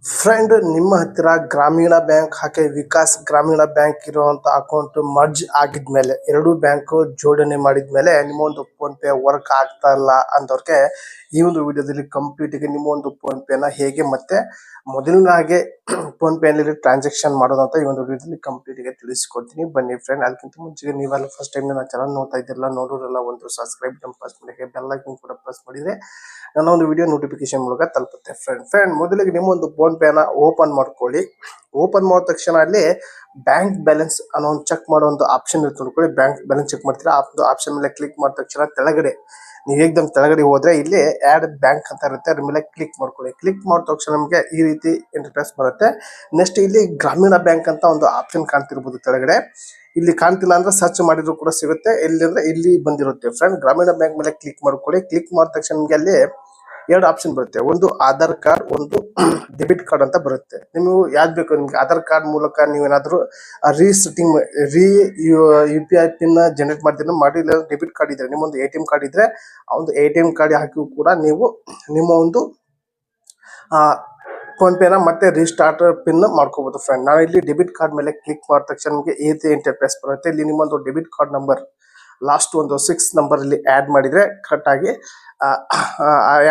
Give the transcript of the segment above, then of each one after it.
Friend ನಿಮ್ಮ ಹತ್ತಿರ ಗ್ರಾಮೀಣ ಬ್ಯಾಂಕ್ ಹಾಗೆ ವಿಕಾಸ್ ಗ್ರಾಮೀಣ ಬ್ಯಾಂಕ್ ಇರುವಂತ ಅಕೌಂಟ್ ಮರ್ಜ್ ಆಗಿದ್ಮೇಲೆ, ಎರಡು ಬ್ಯಾಂಕ್ ಜೋಡಣೆ ಮಾಡಿದ್ಮೇಲೆ ನಿಮ್ಮ ಒಂದು ಫೋನ್ ಪೇ ವರ್ಕ್ ಆಗ್ತಾ ಇಲ್ಲ ಅಂದವ್ರಿಗೆ ಈ ಒಂದು ವಿಡಿಯೋದಲ್ಲಿ ಕಂಪ್ಲೀಟ್ ಆಗಿ ನಿಮ್ಮ ಒಂದು ಫೋನ್ ಪೇನ ಹೇಗೆ ಮತ್ತೆ ಮೊದಲಿನ ಫೋನ್ ಪೇ ನಲ್ಲಿ ಟ್ರಾನ್ಸಾಕ್ಷನ್ ಅಂತ ಈ ಒಂದು ವಿಡಿಯೋದಲ್ಲಿ ಕಂಪ್ಲೀಟ್ ಆಗಿ ತಿಳಿಸಿಕೊಡ್ತೀನಿ. ಬನ್ನಿ ಫ್ರೆಂಡ್ ಅದಕ್ಕಿಂತ ಮುಂಚೆ ನೀವೆಲ್ಲ ಫಸ್ಟ್ ಟೈಮ್ ನನ್ನ ಚಾನಲ್ ನೋಡ್ತಾ ಇದ್ದಿರಲ್ಲ, ನೋಡೋರೆಲ್ಲ ಒಂದು ಸಬ್ಸ್ಕ್ರೈಬ್ ಬಟನ್ ಪ್ರೆಸ್ ಮಾಡಿ ಬೆಲ್ ಐಕನ್ ಕೂಡ ಪ್ರೆಸ್ ಮಾಡಿದ್ರೆ ನನ್ನ ಒಂದು ವಿಡಿಯೋ ನೋಟಿಫಿಕೇಶನ್ ಮೂಲಕ ತಲುಪುತ್ತೆ. ಫ್ರೆಂಡ್ ಫ್ರೆಂಡ್ ಮೊದಲಿಗೆ ನಿಮ್ಮ ಒಂದು ಫೋನ್ ಪೇನ ಓಪನ್ ಮಾಡ್ಕೊಳ್ಳಿ. ಓಪನ್ ಮಾಡಿದ ತಕ್ಷಣ ಅಲ್ಲಿ ಬ್ಯಾಂಕ್ ಬ್ಯಾಲೆನ್ಸ್ ಅನ್ನೋ ಒಂದು ಚೆಕ್ ಮಾಡೋ ಒಂದು ಆಪ್ಷನ್ ಇರುತ್ತೆ ನೋಡ್ಕೊಳ್ಳಿ. ಬ್ಯಾಂಕ್ ಬ್ಯಾಲೆನ್ಸ್ ಚೆಕ್ ಮಾಡ್ತೀರಾ? ಆ ಆಪ್ಷನ್ ಮೇಲೆ ಕ್ಲಿಕ್ ಮಾಡಿದ ತಕ್ಷಣ ಕೆಳಗಡೆ ನೀವು ಏಕ್ದಮ್ ಕೆಳಗಡೆ ಹೋದ್ರೆ ಇಲ್ಲಿ ಆಡ್ ಬ್ಯಾಂಕ್ ಅಂತ ಇರುತ್ತೆ. ಅದ್ರ ಮೇಲೆ ಕ್ಲಿಕ್ ಮಾಡ್ಕೊಳ್ಳಿ. ಕ್ಲಿಕ್ ಮಾಡಿದ ತಕ್ಷಣ ನಮಗೆ ಈ ರೀತಿ ಇಂಟರ್ಫೇಸ್ ಬರುತ್ತೆ. ನೆಕ್ಸ್ಟ್ ಇಲ್ಲಿ ಗ್ರಾಮೀಣ ಬ್ಯಾಂಕ್ ಅಂತ ಒಂದು ಆಪ್ಷನ್ ಕಾಣ್ತಿರ್ಬೋದು ಕೆಳಗಡೆ. ಇಲ್ಲಿ ಕಾಣ್ತಿಲ್ಲ ಅಂದ್ರೆ ಸರ್ಚ್ ಮಾಡಿದ್ರು ಕೂಡ ಸಿಗುತ್ತೆ. ಇಲ್ಲಿ ಅಂದ್ರೆ ಇಲ್ಲಿ ಬಂದಿರುತ್ತೆ. ಫ್ರೆಂಡ್ ಗ್ರಾಮೀಣ ಬ್ಯಾಂಕ್ ಮೇಲೆ ಕ್ಲಿಕ್ ಮಾಡ್ಕೊಳ್ಳಿ. ಕ್ಲಿಕ್ ಮಾಡಿದ ತಕ್ಷಣ ನಿಮಗೆ ಅಲ್ಲಿ ಎರಡು ಆಪ್ಷನ್ ಬರುತ್ತೆ. ಒಂದು ಆಧಾರ್ ಕಾರ್ಡ್ ಒಂದು ಡೆಬಿಟ್ ಕಾರ್ಡ್ ಅಂತ ಬರುತ್ತೆ. ನೀವು ಯಾವ್ದು ಬೇಕು ನಿಮ್ಗೆ ಆಧಾರ್ ಕಾರ್ಡ್ ಮೂಲಕ ನೀವೇನಾದ್ರೂ resetting re U P I PIN generate ಮಾಡ್ತೀರ ಮಾಡಿ, ಇಲ್ಲ ಡೆಬಿಟ್ ಕಾರ್ಡ್ ಇದ್ರೆ, ನಿಮ್ಮೊಂದು ಎ ಟಿ ಎಂ ಕಾರ್ಡ್ ಇದ್ರೆ, ಆ ಒಂದು ಎ ಟಿ ಎಂ ಕಾರ್ಡ್ ಹಾಕಿ ಕೂಡ ನೀವು ನಿಮ್ಮ ಒಂದು ಫೋನ್ ಪೇನ ಮತ್ತೆ ರೀಸ್ಟಾರ್ಟ್ ಪಿನ್ ಮಾಡ್ಕೋಬಹುದು ಫ್ರೆಂಡ್ ನಾವು ಇಲ್ಲಿ ಡೆಬಿಟ್ ಕಾರ್ಡ್ ಮೇಲೆ ಕ್ಲಿಕ್ ಮಾಡಿದ ತಕ್ಷಣ ನಿಮಗೆ ಈ ರೀತಿ ಇಂಟರ್ಫೇಸ್ ಬರುತ್ತೆ. ಇಲ್ಲಿ ನಿಮ್ಮೊಂದು ಡೆಬಿಟ್ ಕಾರ್ಡ್ ನಂಬರ್ ಲಾಸ್ಟ್ ಒಂದು ಸಿಕ್ಸ್ ನಂಬರ್ ಅಲ್ಲಿ ಆಡ್ ಮಾಡಿದ್ರೆ ಕರೆಕ್ಟ್ ಆಗಿ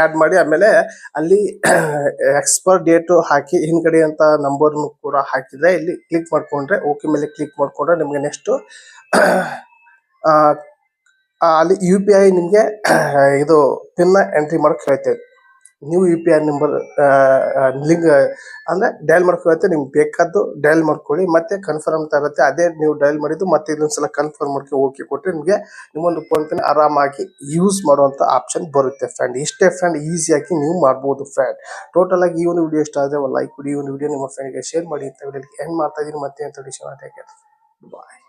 ಆಡ್ ಮಾಡಿ ಆಮೇಲೆ ಅಲ್ಲಿ ಎಕ್ಸ್ಪೈರ್ ಡೇಟ್ ಹಾಕಿ ಹಿಂದ್ಗಡೆ ಅಂತ ನಂಬರ್ ಕೂಡ ಹಾಕಿದ್ರೆ ಇಲ್ಲಿ ಕ್ಲಿಕ್ ಮಾಡ್ಕೊಂಡ್ರೆ ಓಕೆ ಮೇಲೆ ಕ್ಲಿಕ್ ಮಾಡ್ಕೊಂಡ್ರೆ ನಿಮಗೆ ನೆಕ್ಸ್ಟು ಅಲ್ಲಿ ಯು ಪಿ ಐ ನಿಮಗೆ ಇದು ಪಿನ್ನ ಎಂಟ್ರಿ ಮಾಡೋಕ್ಕೆ ಹೇಳ್ತೇವೆ. ನೀವು U P I number link ಅಂದರೆ ಡಯಲ್ ಮಾಡ್ಕೊಳತ್ತೆ, ನಿಮ್ಗೆ ಬೇಕಾದ್ದು ಡಯಲ್ ಮಾಡ್ಕೊಳ್ಳಿ, ಮತ್ತೆ ಕನ್ಫರ್ಮ್ ತರುತ್ತೆ ಅದೇ ನೀವು ಡಯಲ್ ಮಾಡಿದ್ದು ಮತ್ತೆ ಇನ್ನೊಂದ್ಸಲ ಕನ್ಫರ್ಮ್ ಮಾಡ್ಕೊ ಓಕೆ ಕೊಟ್ಟರೆ ನಿಮಗೆ ನಿಮ್ಮೊಂದು ಫೋನ್ ಪೇನ ಆರಾಮಾಗಿ ಯೂಸ್ ಮಾಡುವಂಥ ಆಪ್ಷನ್ ಬರುತ್ತೆ ಫ್ರೆಂಡ್ ಇಷ್ಟೇ ಫ್ರೆಂಡ್ ಈಸಿಯಾಗಿ ನೀವು ಮಾಡ್ಬೋದು ಫ್ರೆಂಡ್ ಟೋಟಲ್ ಆಗಿ ಈ ಒಂದು ವಿಡಿಯೋ ಇಷ್ಟ ಆದರೆ ಲೈಕ್ ಕೊಡಿ, ಈ ಒಂದು ವಿಡಿಯೋ ನಿಮ್ಮ ಫ್ರೆಂಡ್ಗೆ ಶೇರ್ ಮಾಡಿ ಅಂತ ವಿಡಿಯೋಲಿ ಎಂಡ್ ಮಾಡ್ತಾ ಇದೀನಿ, ಮತ್ತೆ ಅಂತ ಬಾಯ್